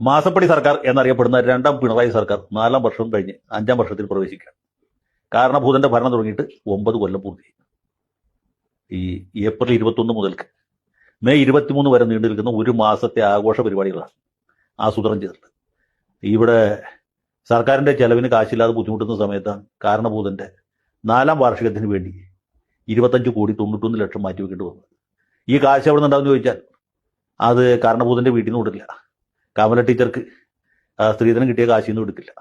മാസപ്പടി സർക്കാർ എന്നറിയപ്പെടുന്ന രണ്ടാം പിണറായി സർക്കാർ നാലാം വർഷം കഴിഞ്ഞ് അഞ്ചാം വർഷത്തിൽ പ്രവേശിക്കുകയാണ് കാരണഭൂതന്റെ ഭരണം തുടങ്ങിയിട്ട് ഒമ്പത് കൊല്ലം പൂർത്തി ഈ ഏപ്രിൽ ഇരുപത്തൊന്ന് മുതൽക്ക് മെയ് ഇരുപത്തിമൂന്ന് വരെ നീണ്ടു നിൽക്കുന്ന ഒരു മാസത്തെ ആഘോഷ പരിപാടികളാണ് ആസൂത്രണം ചെയ്തിട്ടുണ്ട് ഇവിടെ സർക്കാരിന്റെ ചെലവിന് കാശില്ലാതെ ബുദ്ധിമുട്ടുന്ന സമയത്താണ് കാരണഭൂതന്റെ നാലാം വാർഷികത്തിന് വേണ്ടി ഇരുപത്തഞ്ച് കോടി തൊണ്ണൂറ്റൊന്ന് ലക്ഷം മാറ്റി വെക്കേണ്ടി വന്നത്. ഈ കാശ് എവിടെ നിന്നുണ്ടാവും ചോദിച്ചാൽ അത് കാരണഭൂതന്റെ വീട്ടിൽ നിന്ന് കൊടുക്കില്ല കമല ടീച്ചർക്ക് സ്ത്രീധനം കിട്ടിയ കാശിൽ നിന്ന് കൊടുക്കില്ല.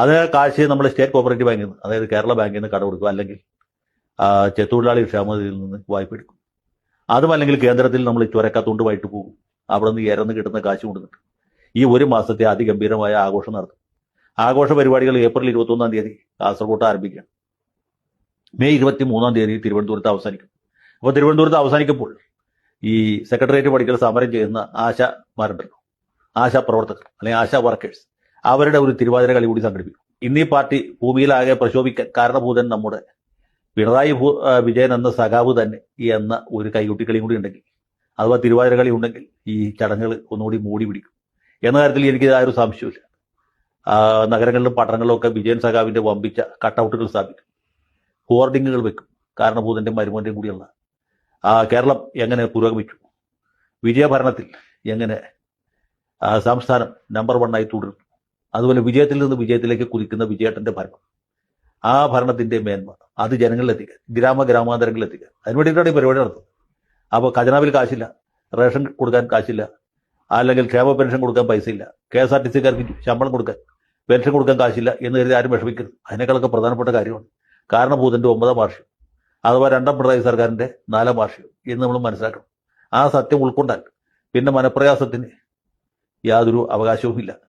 അത് കാശ് നമ്മൾ സ്റ്റേറ്റ് കോപ്പറേറ്റീവ് ബാങ്കിൽ നിന്ന് അതായത് കേരള ബാങ്കിൽ നിന്ന് കട കൊടുക്കും. അല്ലെങ്കിൽ ചെത്തൊഴിലാളി ക്ഷേമതയിൽ നിന്ന് വായ്പ എടുക്കും. അതും അല്ലെങ്കിൽ കേന്ദ്രത്തിൽ നമ്മൾ ചുരക്കത്തുകൊണ്ട് വൈകിട്ട് പോകും. അവിടെ നിന്ന് ഇരന്ന് കിട്ടുന്ന കാശ് കൊണ്ടുവന്നിട്ട്. ഈ ഒരു മാസത്തെ അതിഗംഭീരമായ ആഘോഷം നടത്തും. ആഘോഷ പരിപാടികൾ ഏപ്രിൽ ഇരുപത്തൊന്നാം തീയതി കാസർഗോട്ട് ആരംഭിക്കുകയാണ്. മെയ് ഇരുപത്തി മൂന്നാം തീയതി തിരുവനന്തപുരത്ത് അവസാനിക്കും. അപ്പോൾ തിരുവനന്തപുരത്ത് അവസാനിക്കുമ്പോൾ ഈ സെക്രട്ടേറിയറ്റ് പഠിക്കൽ സമരം ചെയ്യുന്ന ആശാമാരുണ്ടല്ലോ ആശാ പ്രവർത്തകർ അല്ലെങ്കിൽ ആശാ വർക്കേഴ്സ് അവരുടെ ഒരു തിരുവാതിര കളി കൂടി സംഘടിപ്പിക്കും. ഇന്നീ പാർട്ടി ഭൂമിയിലാകെ പ്രശോഭിക്കാൻ കാരണഭൂതൻ നമ്മുടെ പിണറായി ഭൂ വിജയൻ എന്ന സഖാവ് തന്നെ എന്ന ഒരു കൈകൊട്ടിക്കളിയും കൂടി ഉണ്ടെങ്കിൽ അഥവാ തിരുവാതിര കളി ഉണ്ടെങ്കിൽ ഈ ചടങ്ങുകൾ ഒന്നുകൂടി മൂടി പിടിക്കും. എന്ന കാര്യത്തിൽ എനിക്ക് ആ ഒരു സംശയമില്ല നഗരങ്ങളിലും പട്ടണങ്ങളിലും ഒക്കെ വിജയൻ സഖാവിന്റെ വമ്പിച്ച കട്ടൗട്ടുകൾ സ്ഥാപിക്കും. ഹോർഡിങ്ങുകൾ വെക്കും. കാരണഭൂതന്റെ മരുമോന്റെയും കൂടിയുള്ള കേരളം എങ്ങനെ പുരോഗമിച്ചു വിജയഭരണത്തിൽ എങ്ങനെ സംസ്ഥാനം നമ്പർ വണ്ണായി തുടരുന്നു. അതുപോലെ വിജയത്തിൽ നിന്ന് വിജയത്തിലേക്ക് കുതിക്കുന്ന വിജയേട്ടന്റെ ഭരണം. ആ ഭരണത്തിന്റെ മേന്മ. അത് ജനങ്ങളിലെത്തിക്കാൻ ഗ്രാമ ഗ്രാമാന്തരങ്ങളിലെത്തിക്കാൻ അതിന് വേണ്ടിയിട്ടാണ് ഈ പരിപാടി നടത്തുന്നത്. അപ്പോൾ ഖജനാവിൽ കാശില്ല. റേഷൻ കൊടുക്കാൻ കാശില്ല. അല്ലെങ്കിൽ ക്ഷേമ പെൻഷൻ കൊടുക്കാൻ പൈസയില്ല. കെ എസ് ആർ ടി സിക്കാർക്ക് ശമ്പളം കൊടുക്കാൻ പെൻഷൻ കൊടുക്കാൻ കാശില്ല എന്ന് കരുതി ആരും വിഷമിക്കരുത്. അതിനേക്കാളൊക്കെ പ്രധാനപ്പെട്ട കാര്യമാണ്. കാരണഭൂതന്റെ ഒമ്പതാം വാർഷികം. അഥവാ രണ്ടാം പിണറായി സർക്കാരിന്റെ നാലാം വാർഷികം എന്ന് നമ്മൾ മനസ്സിലാക്കണം. ആ സത്യം ഉൾക്കൊണ്ടാൽ പിന്നെ മനപ്രയാസത്തിന് യാതൊരു അവകാശവുമില്ല.